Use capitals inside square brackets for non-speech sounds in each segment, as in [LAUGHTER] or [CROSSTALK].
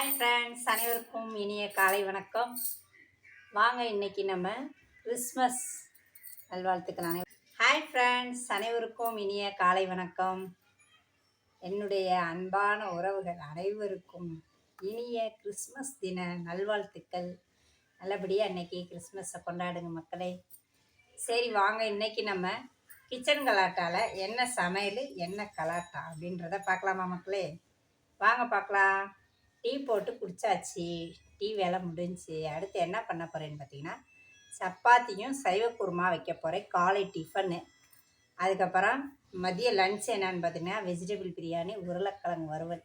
Hi friends அனைவருக்கும் இனிய காலை வணக்கம். வாங்க இன்னைக்கு நம்ம கிறிஸ்மஸ் நல்வாழ்த்துக்கள் ஹாய் ஃப்ரெண்ட்ஸ் அனைவருக்கும் இனிய காலை வணக்கம். என்னுடைய அன்பான உறவுகள் அனைவருக்கும் இனிய கிறிஸ்மஸ் தின நல்வாழ்த்துக்கள். நல்லபடியாக இன்னைக்கு கிறிஸ்மஸை கொண்டாடுங்க மக்களே. சரி வாங்க இன்னைக்கு நம்ம கிச்சன் கலாட்டாவில் என்ன சமையல் என்ன கலாட்டா அப்படின்றத பார்க்கலாமா மக்களே? வாங்க பார்க்கலாம். டீ போட்டு குடிச்சாச்சு. டீ வேலை முடிஞ்சு அடுத்து என்ன பண்ண போகிறேன்னு பார்த்தீங்கன்னா சப்பாத்தியும் சைவ குருமா வைக்க போகிறேன் காலை டிஃபனு. அதுக்கப்புறம் மதிய லன்ச் என்னன்னு பார்த்தீங்கன்னா வெஜிடபிள் பிரியாணி உருளைக்கிழங்கு வறுவல்.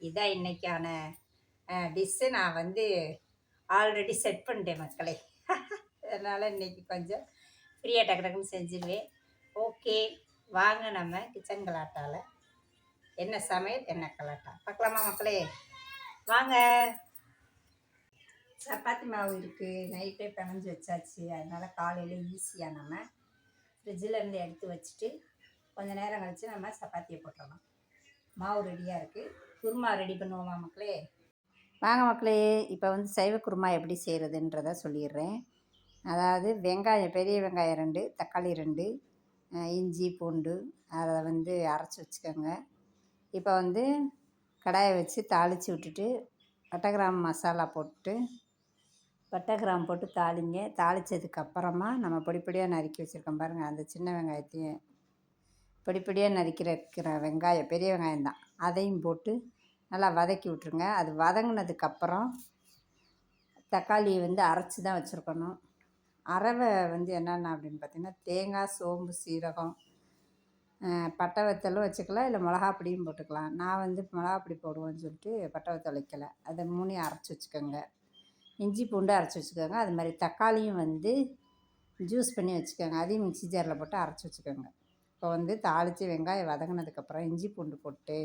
இதான் இன்னைக்கான டிஷ்ஷு நான் வந்து ஆல்ரெடி செட் பண்ணிட்டேன் மக்களே. [LAUGHS] அதனால் இன்னைக்கு கொஞ்சம் ஃப்ரீயாக டக்கு டக்குன்னு செஞ்சிருவேன். ஓகே வாங்க நம்ம கிச்சன் கலாட்டாவில் என்ன சமையல் என்ன கலாட்டா? பார்க்கலாமா மக்களே? வாங்க. சப்பாத்தி மாவு இருக்குது நைட்டே பிணைஞ்சு வச்சாச்சு. அதனால் காலையில் ஈஸியாக நம்ம ஃப்ரிட்ஜில் இருந்து எடுத்து வச்சுட்டு கொஞ்ச நேரம் கழித்து நம்ம சப்பாத்தியை போட்டுடலாம் மாவு ரெடியாக இருக்குது குருமா ரெடி பண்ணுவோமா மக்களே? வாங்க மக்களே இப்போ வந்து சைவ குருமா எப்படி செய்கிறதுன்றத சொல்லிடுறேன். அதாவது வெங்காயம் பெரிய வெங்காயம் ரெண்டு தக்காளி ரெண்டு இஞ்சி பூண்டு அதை வந்து அரைச்சி வச்சுக்கோங்க. இப்போ வந்து கடாயை வச்சு தாளித்து விட்டுட்டு பட்டை மசாலா போட்டு பட்டை போட்டு தாளிங்க. தாளித்ததுக்கப்புறமா நம்ம பொடிப்படியாக நறுக்கி வச்சுருக்கோம் பாருங்கள் அந்த சின்ன வெங்காயத்தையும் பொடிப்படியாக நறுக்கிற இருக்கிற வெங்காயம் பெரிய வெங்காயம் தான். அதையும் போட்டு நல்லா வதக்கி விட்ருங்க அது வதங்கினதுக்கப்புறம் தக்காளியை வந்து அரைச்சி தான் வச்சுருக்கணும். அரவை வந்து என்னென்ன அப்படின்னு பார்த்திங்கன்னா தேங்காய் சோம்பு சீரகம் பட்டை வத்தலும் வச்சுக்கலாம். இல்லை மிளகா பொடியும் போட்டுக்கலாம். நான் வந்து மிளகா பொடி போடுவேன்னு சொல்லிட்டு பட்டை வத்தல் வைக்கலை. அதை மூணையும் அரைச்சி வச்சுக்கோங்க. இஞ்சி பூண்டு அரைச்சி வச்சுக்கோங்க. அது மாதிரி தக்காளியும் வந்து ஜூஸ் பண்ணி வச்சுக்கோங்க. அதையும் மிக்ஸி ஜாரில் போட்டு அரைச்சி வச்சுக்கோங்க. இப்போ வந்து தாளித்து வெங்காயம் வதங்கினதுக்கப்புறம் இஞ்சி பூண்டு போட்டு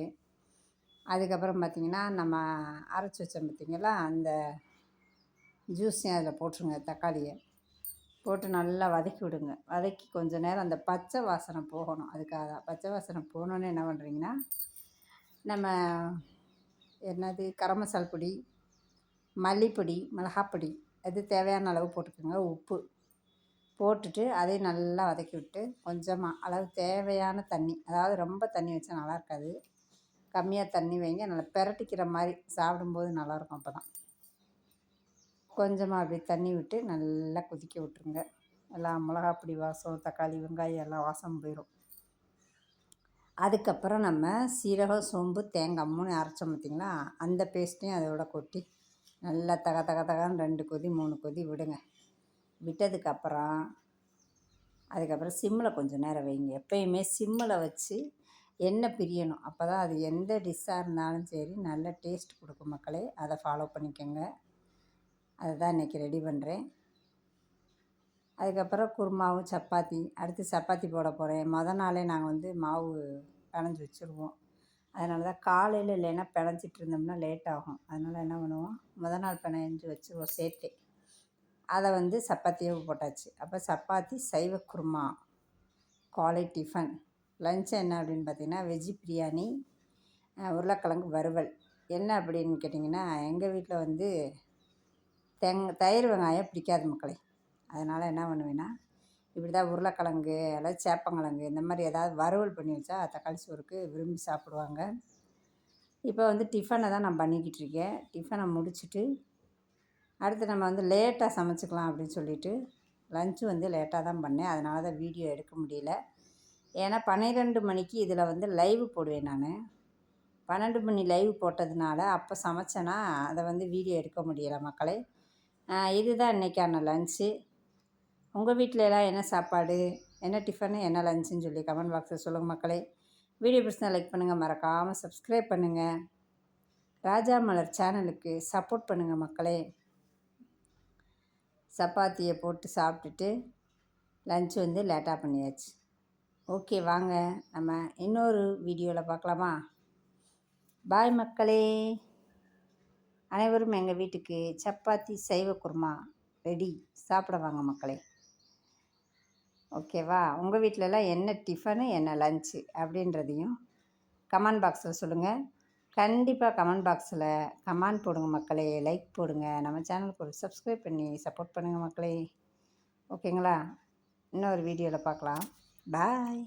அதுக்கப்புறம் பார்த்திங்கன்னா நம்ம அரைச்சி வச்சோம் பார்த்திங்களா? அந்த ஜூஸையும் அதில் போட்டுருங்க தக்காளியை. போட்டு நல்லா வதக்கி விடுங்க. வதக்கி கொஞ்ச நேரம் அந்த பச்சை வாசனை போகணும். அதுக்காக தான். பச்சை வாசனை போகணுன்னு என்ன பண்ணுறீங்கன்னா நம்ம என்னது கரம் மசால் பொடி மல்லிப்பொடி மிளகாப்பொடி அது தேவையான அளவு போட்டுக்கோங்க. உப்பு போட்டுட்டு அதையும் நல்லா வதக்கி விட்டு கொஞ்சமாக அளவு தேவையான தண்ணி அதாவது ரொம்ப தண்ணி வச்சா நல்லா இருக்காது. கம்மியாக தண்ணி வைங்க. நல்லா பெரட்டிக்கிற மாதிரி சாப்பிடும்போது நல்லாயிருக்கும் அப்போ தான் கொஞ்சமாக அப்படி தண்ணி விட்டு நல்லா கொதிக்க விட்ருங்க எல்லாம் மிளகாப்பொடி வாசம் தக்காளி வெங்காயம் எல்லாம் வாசம் போயிடும் அதுக்கப்புறம் நம்ம சீரகம் சோம்பு தேங்காய் மூணு அரைச்சோம் பார்த்திங்களா அந்த பேஸ்ட்டையும் அதோட கொட்டி நல்லா தக தக தகன்னு ரெண்டு கொதி மூணு கொதி விடுங்க. விட்டதுக்கப்புறம் அதுக்கப்புறம் சிம்மில் கொஞ்சம் நேரம் வைங்க. எப்பயுமே சிம்மில் வச்சு எண்ணெய் பிரியணும். அப்போ தான் அது எந்த டிஷ்ஷாக இருந்தாலும் சரி நல்ல டேஸ்ட் கொடுக்கும் மக்களே. அதை ஃபாலோ பண்ணிக்கோங்க. அதுதான் இன்றைக்கி ரெடி பண்ணுறேன் அதுக்கப்புறம் குருமாவும் சப்பாத்தி அடுத்து சப்பாத்தி போட போகிறேன் மொதல் நாளே நாங்கள் வந்து மாவு பிணைஞ்சி வச்சுருவோம். அதனால தான் காலையில் இல்லைன்னா பிணைஞ்சிட்டு இருந்தோம்னா லேட் ஆகும். அதனால் என்ன பண்ணுவோம்? மொதல் நாள் பிணைஞ்சு வச்சுருவோம் சேர்த்தே. அதை வந்து சப்பாத்தியே போட்டாச்சு. அப்போ சப்பாத்தி சைவ குருமா காலை டிஃபன் லஞ்ச் என்ன அப்படின்னு பார்த்தீங்கன்னா வெஜ்ஜி பிரியாணி உருளைக்கிழங்கு வறுவல். என்ன அப்படின்னு கேட்டிங்கன்னா எங்கள் வீட்டில் வந்து தெங் தயிர் வெங்காயம் பிடிக்காது மக்களே. அதனால் என்ன பண்ணுவேன்னா இப்படி தான் உருளைக்கிழங்கு அல்லது சேப்பங்கிழங்கு இந்த மாதிரி ஏதாவது வறுவல் பண்ணி வச்சா தக்காளி சோறுக்கு விரும்பி சாப்பிடுவாங்க. இப்போ வந்து டிஃபனை தான் நான் பண்ணிக்கிட்டு இருக்கேன். டிஃபனை முடிச்சுட்டு அடுத்து நம்ம வந்து லேட்டாக சமைச்சிக்கலாம் அப்படின்னு சொல்லிட்டு லஞ்சு வந்து லேட்டாக தான் பண்ணேன். அதனால தான் வீடியோ எடுக்க முடியல. ஏன்னா பன்னிரெண்டு மணிக்கு இதில் வந்து லைவ் போடுவேன் நான். பன்னெண்டு மணி லைவ் போட்டதுனால அப்போ சமைச்சேன்னா அதை வந்து வீடியோ எடுக்க முடியலை மக்களே. இதுதான் இன்றைக்கான லஞ்சு உங்கள் வீட்டில் எல்லாம் என்ன சாப்பாடு? என்ன டிஃபனு என்ன லஞ்சுன்னு சொல்லி கமெண்ட் பாக்ஸில் சொல்லுங்கள் மக்களே. வீடியோ பிரச்சனை லைக் பண்ணுங்கள் மறக்காமல் சப்ஸ்கிரைப் பண்ணுங்கள் ராஜா மலர் சேனலுக்கு சப்போர்ட் பண்ணுங்கள் மக்களே. சப்பாத்தியை போட்டு சாப்பிட்டுட்டு லஞ்ச் வந்து லேட்டாக பண்ணியாச்சு. ஓகே வாங்க. நம்ம இன்னொரு வீடியோவில் பார்க்கலாமா? பாய் மக்களே. அனைவரும் எங்கள் வீட்டுக்கு சப்பாத்தி சைவ குருமா ரெடி சாப்பிட வாங்க மக்களே. ஓகேவா உங்கள் வீட்டிலலாம் என்ன டிஃபனு என்ன லஞ்சு அப்படின்றதையும் கமெண்ட் பாக்ஸில் சொல்லுங்கள் கண்டிப்பாக கமெண்ட் பாக்ஸில் கமெண்ட் போடுங்க மக்களே லைக் போடுங்க. நம்ம சேனலுக்கு ஒரு சப்ஸ்கிரைப் பண்ணி சப்போர்ட் பண்ணுங்கள் மக்களே. ஓகேங்களா இன்னொரு வீடியோவில் பார்க்கலாம். பாய்